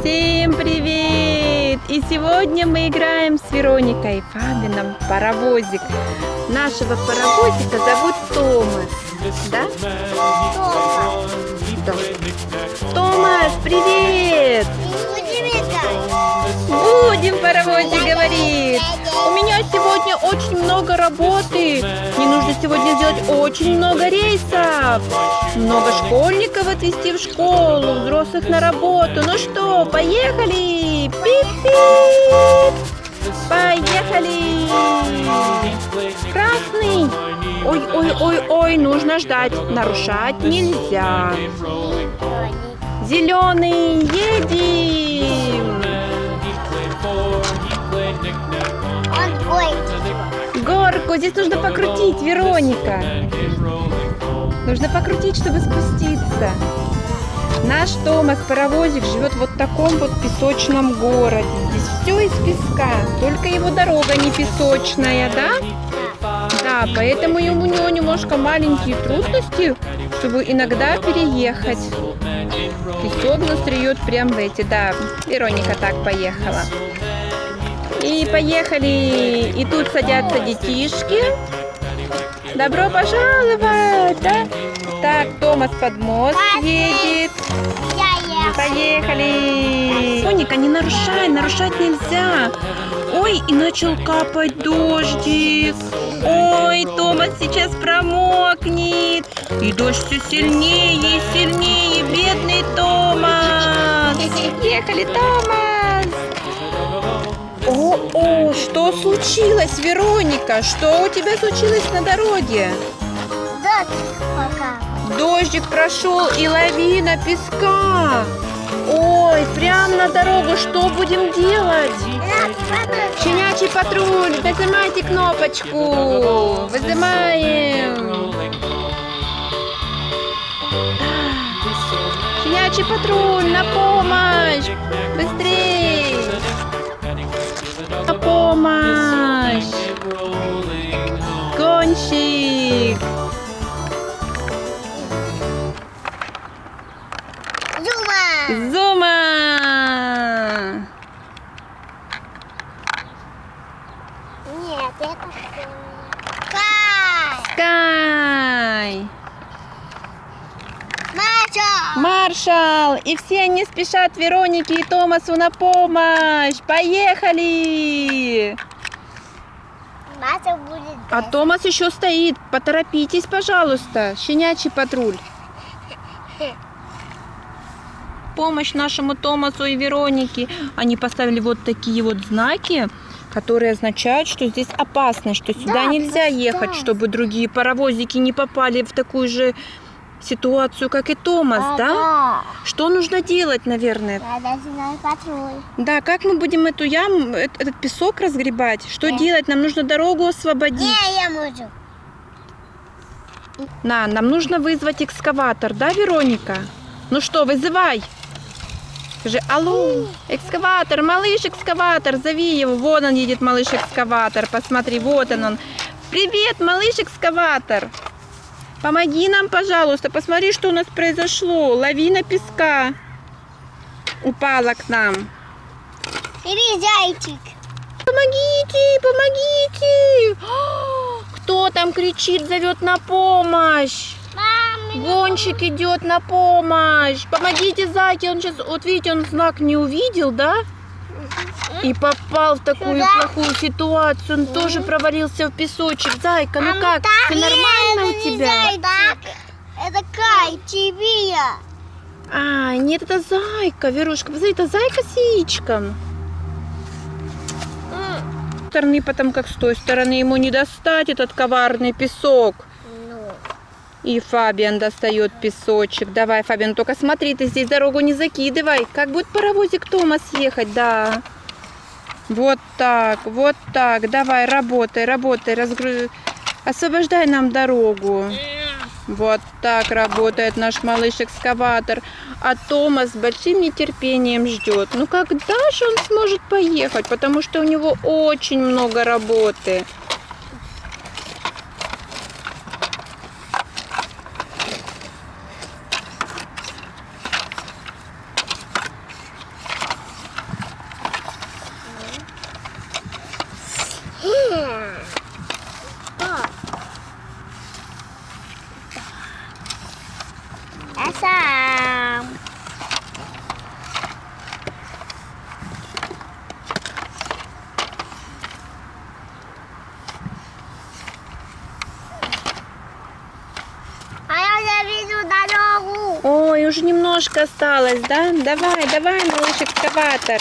Всем привет! И сегодня мы играем с Вероникой и Фабином паровозик. Нашего паровозика зовут Томас. Да? Да. Томас, привет! Будем паровозик говорит. У меня сегодня очень много работы. Мне нужно сегодня сделать очень много рейсов. Много школьников отвезти в школу, взрослых на работу. Ну что, поехали? Пип-пип! Поехали! Красный! Ой, ой, ой, ой, нужно ждать. Нарушать нельзя. Зеленый, едем! Горку здесь нужно покрутить, Вероника. Нужно покрутить, чтобы спуститься. Наш Томас паровозик живет вот в таком вот песочном городе. Здесь все из песка, только его дорога не песочная, да? Да, поэтому ему у него немножко маленькие трудности, чтобы иногда переехать. Песок настреет прям в эти, да. Вероника так поехала. И поехали. И тут садятся детишки. Добро пожаловать, да? Так, Томас под мост едет. Поехали. Соника, не нарушай, нарушать нельзя. Ой, и начал капать дождик. Ой, Томас сейчас промокнет. И дождь все сильнее и сильнее. Бедный Томас. Ехали, Томас. О, о, что случилось, Вероника? Что у тебя случилось на дороге? Дождик прошел и лавина песка. Ой, прям на дорогу. Что будем делать? Щенячий патруль, нажимайте кнопочку. Вызываем. Щенячий патруль, на помощь. Быстрей. Это Кай! Скай. Маша! Маршал! И все они спешат Веронике и Томасу на помощь! Поехали! Маша будет А. Томас еще стоит. Поторопитесь, пожалуйста. Щенячий патруль. Помощь нашему Томасу и Веронике. Они поставили вот такие вот знаки, которые означают, что здесь опасно, что сюда Да, нельзя ехать, да. чтобы другие паровозики не попали в такую же ситуацию, как и Томас, А, да? Что нужно делать, наверное? Надо сюда патруль. Да, как мы будем эту яму, э- этот песок разгребать? Что Да. делать? Нам нужно дорогу освободить. Не, я могу. На, нам нужно вызвать экскаватор, да, Вероника? Ну что, вызывай. Скажи, алло, экскаватор, малыш экскаватор, зови его. Вон он едет, малыш экскаватор. Посмотри, вот он он. Привет, малыш экскаватор. Помоги нам, пожалуйста. Посмотри, что у нас произошло. Лавина песка упала к нам. Иди, зайчик. Помогите, помогите! Кто там кричит, зовет на помощь? Гонщик идет на помощь. Помогите Заке. Он сейчас, вот видите, он знак не увидел, да? И попал в такую Сюда. плохую ситуацию. Он тоже провалился в песочек. Зайка, ну А как? Все нормально у тебя? Это Кай, тебе. А, нет, это зайка, Верушка. Посмотри, это зайка с яичком. С стороны, потому как с той стороны ему не достать этот коварный песок. И Фабиан достает песочек. Давай, Фабиан, только смотри, ты здесь дорогу не закидывай. Как будет паровозик Томас ехать, да. Вот так, вот так. Давай, работай, работай, разгру... Освобождай нам дорогу. Вот так работает наш малыш-экскаватор. А Томас с большим нетерпением ждет. Ну когда же он сможет поехать? Потому что у него очень много работы. Уже немножко осталось, да? Давай, давай, малыш экскаватор.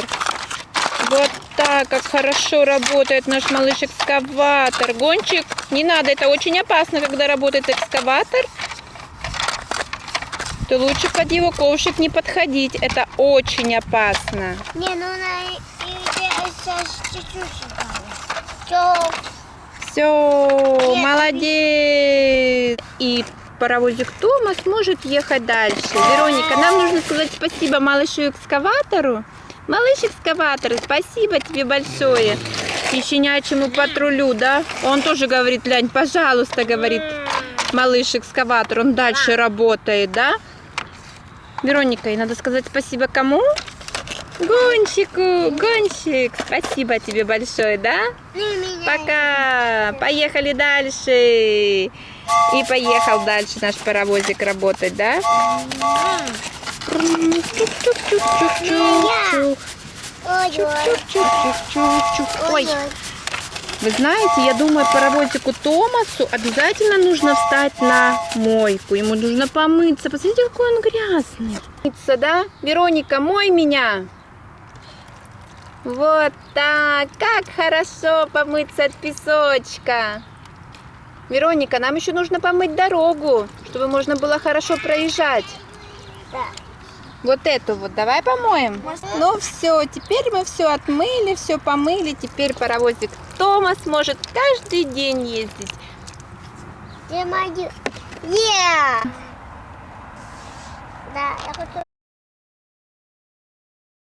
Вот так, как хорошо работает наш малыш экскаватор. Гончик, не надо, это очень опасно, когда работает экскаватор. Ты лучше под его ковшик не подходить, это очень опасно. Не, ну на чуть-чуть. Все. Молодец. И паровозик Томас может ехать дальше. Вероника, нам нужно сказать спасибо малышу экскаватору. Малыш экскаватор, спасибо тебе большое. И щенячьему патрулю, да? Он тоже говорит, Лянь, пожалуйста, говорит малыш экскаватор. Он дальше работает, да? Вероника, и надо сказать спасибо кому? Гонщику, гонщик, спасибо тебе большое, да? Пока! Поехали дальше! И поехал дальше наш паровозик работать, да? Ой, вы знаете, я думаю, паровозику Томасу обязательно нужно встать на мойку. Ему нужно помыться. Посмотрите, какой он грязный. Да? Вероника, мой меня. Вот так. Как хорошо помыться от песочка. Вероника, нам еще нужно помыть дорогу, чтобы можно было хорошо проезжать. Да. Вот эту вот давай помоем. Ну все, теперь мы все отмыли, все помыли. Теперь паровозик Томас может каждый день ездить. Где мои? Yeah. Да, я хочу